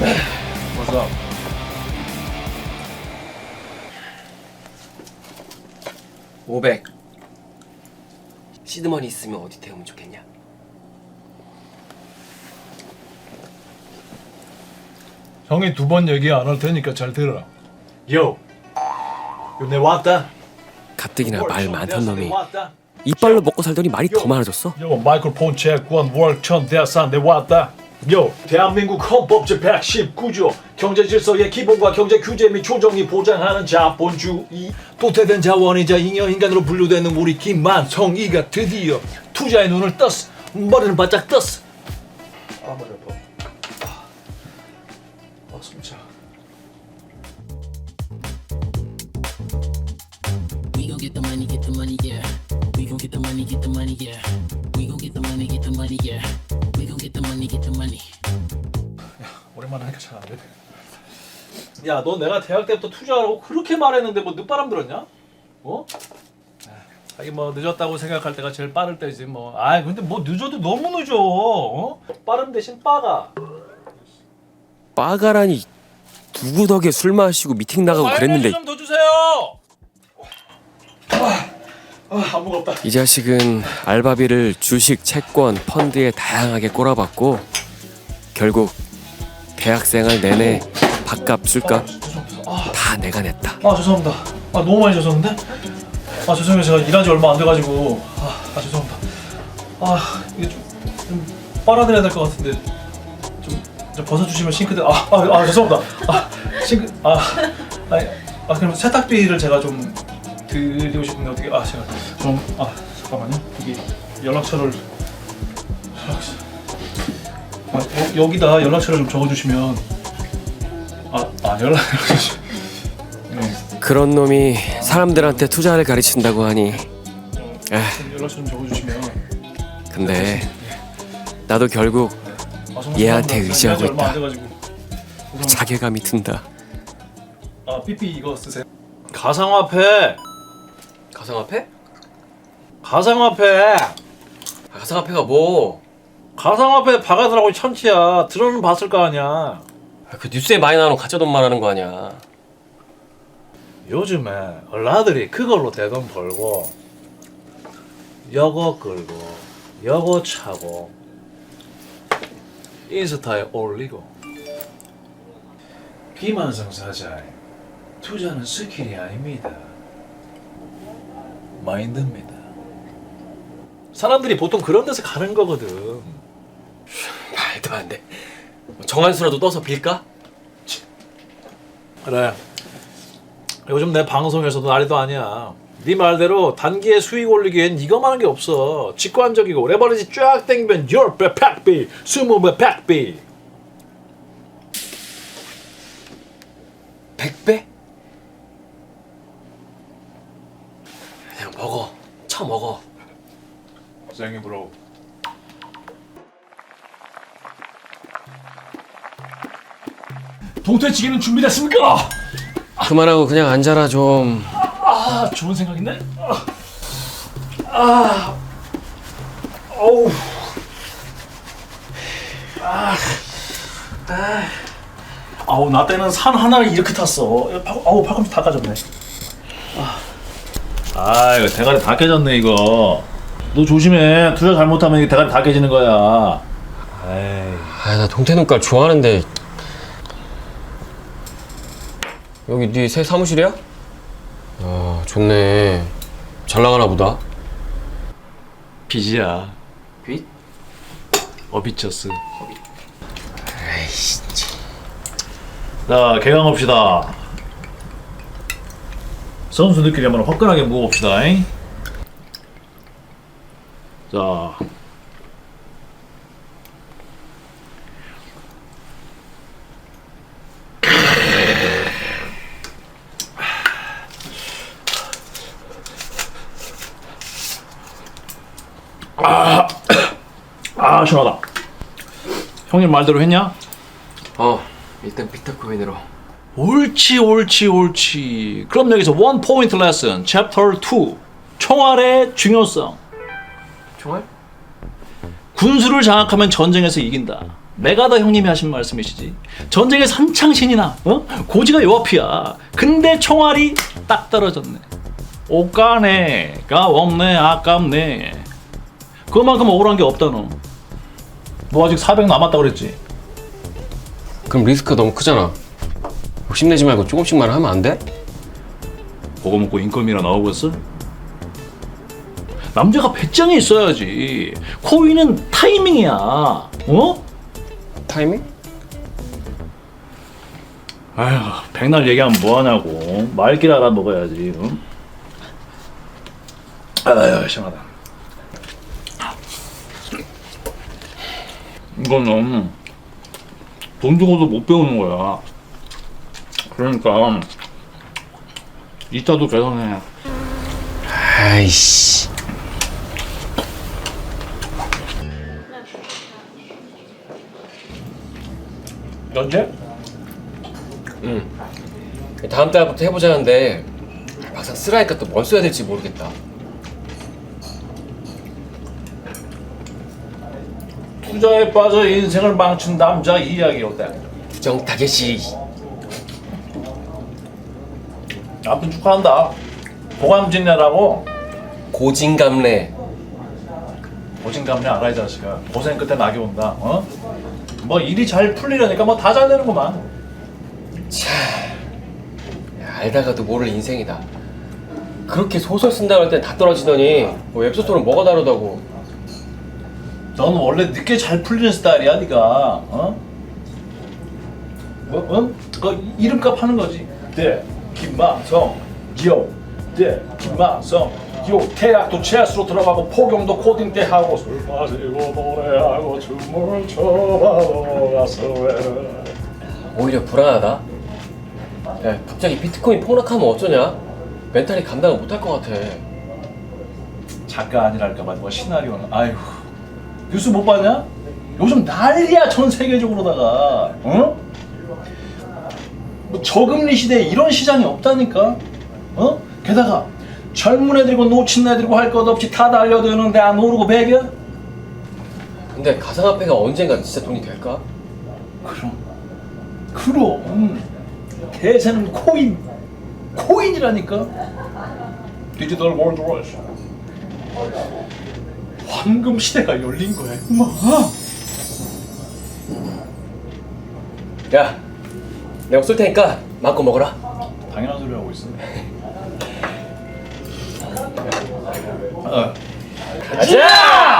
What's up? 오백 시드머니 있으면 어디 태우면 좋겠냐? 형이 두 번 얘기 안 할 테니까 잘 들어라. 요. 요내 왔다. 가뜩이나 말 많던 놈이. 이빨로 먹고 살더니 말이 더 많아졌어 요 마이크로폰 채권 월천 대산 내 왔다. 요 대한민국 헌법 제119조 경제 질서의 기본과 경제 규제 및 조정이 보장하는 자본주의 도태된 자원이자 잉여 인간으로 분류되는 우리 김만성이가 드디어 투자의 눈을 떴어 머리는 바짝 떴어 아 머리 아파 아, 아 숨차 We gon' get the money, get the money, yeah. We gon' get the money, get the money, yeah. We gon' get the money, get the money, yeah. Get the money, get the money. 오랜만에 하니까 잘 안 되네. 야, 너 내가 대학 때부터 투자하라고 그렇게 말했는데 뭐 늦바람 들었냐? 어? 하긴 뭐 늦었다고 생각할 때가 제일 빠를 때지 뭐. 아, 근데 뭐 늦어도 너무 늦어. 어? 빠름 대신 빠가. 빠가라니 누구 덕에 술 마시고 미팅 나가고 그랬는데 좀더 주세요. 아, 아, 안 무겁다. 이 자식은 알바비를 주식, 채권, 펀드에 다양하게 꼬라박고 결국 대학생활 내내 밥값, 술값 다 내가 냈다 아, 죄송합니다. 아, 너무 많이 줬었는데? 아, 죄송해요. 제가 일한 지 얼마 안 돼가지고. 아, 아 죄송합니다. 아, 이게 좀, 좀 빨아들여야 될 것 같은데. 좀, 좀 벗어주시면 싱크대. 아, 아, 아 죄송합니다. 아, 싱크, 아, 아, 아, 그럼 세탁비를 제가 좀 드리고 싶은데 어떻게, 아, 제가 좀, 아, 잠깐만요. 여기 연락처를. 연락처. 아, 어, 여기다 연락처를 좀 적어주시면. 아, 아, 연락, 연락처. 네. 그런 놈이 사람들한테 투자를 가르친다고 하니 에좀 연락처 좀 적어주시면 근데 나도 결국 아, 정말 얘한테. 의지하고 제가 얼마 안 있다. 돼가지고. 죄송합니다. 자괴감이 든다 아 삐삐 이거 쓰세요 가상화폐 가상화폐? 가상화폐. 가상화폐가 뭐? 가상화폐 바가더라고 천치야. 들어는 봤을 거 아니야. 그 뉴스에 많이 나오는 가짜 돈 말하는 거 아니야. 요즘에 얼라들이 그걸로 대돈 벌고 여거 끌고 여거 차고 인스타에 올리고 김한성 사장 투자는 스킬이 아닙니다 마인드입니다 사람들이 보통 그런 데서 가는 거거든 말도 안 돼 정한수라도 떠서 빌까? 그래. 요즘 내 방송에서도 난리도 아니야. 네 말대로 단기에 수익 올리기엔 이거만 한 게 없어. 직관적이고 레버리지 쫙 땡기면 10배, 100배, 20배, 100배. 100배? 그냥 먹어 쳐 먹어 쌩이 브로. 동태찌개는 준비됐습니까? 그만하고 그냥 앉아라 좀 아, 좋은 생각인데? 아, 아, 어우. 아, 아. 아우, 나 때는 산 하나를 이렇게 탔어. 파, 아우, 팔꿈치 다 까졌네. 아. 아, 이거 대가리 다 깨졌네, 이거. 너 조심해. 투자 잘못하면 이게 대가리 다 깨지는 거야. 에이. 아나 동태 눈깔 좋아하는데 여기 네 새 사무실이야? 아 좋네 잘 나가나 보다 빚이야. 빚? 어비처스. 자, 개강합시다. 선수들끼리 한번 화끈하게 모읍시다. 잉? 자. 아, 아, 시원하다. 형님 말대로 했냐? 어 일단 비트코인으로 옳지 옳지 옳지 그럼 여기서 원 포인트 레슨 챕터 2 총알의 중요성 총알? 군수를 장악하면 전쟁에서 이긴다. 메가다 형님이 하신 말씀이시지. 전쟁의 산창신이나 어? 고지가 요 앞이야. 근데 총알이 딱 떨어졌네. 옷가네가 없네 아깝네. 그만큼 억울한 게 없다 너. 너 아직 400 남았다 그랬지? 그럼 리스크가 너무 크잖아. 욕심내지 말고 조금씩만 하면 안 돼? 보고 먹고 인건비나 나오고 있어? 남자가 배짱이 있어야지. 코인은 타이밍이야. 어? 타이밍? 아휴, 백날 얘기하면 뭐하냐고. 말길 알아 먹어야지. 응? 아휴, 시원하다. 이거는 돈 주고도 못 배우는 거야. 그러니까 이따도 계산해. 아이씨. 언제? 다음 달부터 해보자는데 막상 쓰라니까 또 뭘 써야 될지 모르겠다. 투자에 빠져 인생을 망친 남자 이야기 어때? 부정 타겟이 아무튼 축하한다. 보감진내라고 고진감래. 고진감래 알아 이 자식아. 고생 끝에 낙이 온다. 어? 뭐 일이 잘 풀리려니까 뭐 다 잘 되는구만. 야, 알다가도 모를 인생이다. 그렇게 소설 쓴다고 할 땐 다 떨어지더니 뭐 웹소설은 뭐가 다르다고. 넌 원래 늦게 잘 풀리는 스타일이야, 네가. 어? 뭐, 어? 그 이름값 하는 거지. 네, 김마성, 요, 네, 김마성, 요. 태학도 체스로 들어가고 포경도 코딩 때 하고 술 마시고 노래하고 춤을 춰봐도 가서 왜 오히려 불안하다. 야, 갑자기 비트코인 폭락하면 어쩌냐? 멘탈이 감당을 못할 것 같아. 작가 아니랄까봐 뭐 시나리오는 아이고 뉴스 못 봤냐? 요즘 난리야 전 세계적으로다가 어? 뭐 저금리 시대에 이런 시장이 없다니까? 어? 게다가 젊은 애들이고 놓친 애들이고 할 것 없이 다 달려드는데 안 오르고 배겨? 근데 가상화폐가 언젠가 진짜 돈이 될까? 그럼. 그럼. 대세는 코인. 코인이라니까? 디지털 월드 러시 황금 시대가 열린 거야 임마. 야, 내가 쏠 테니까 마음껏 먹어라. 당연한 소리 하고 있어 어. 가자!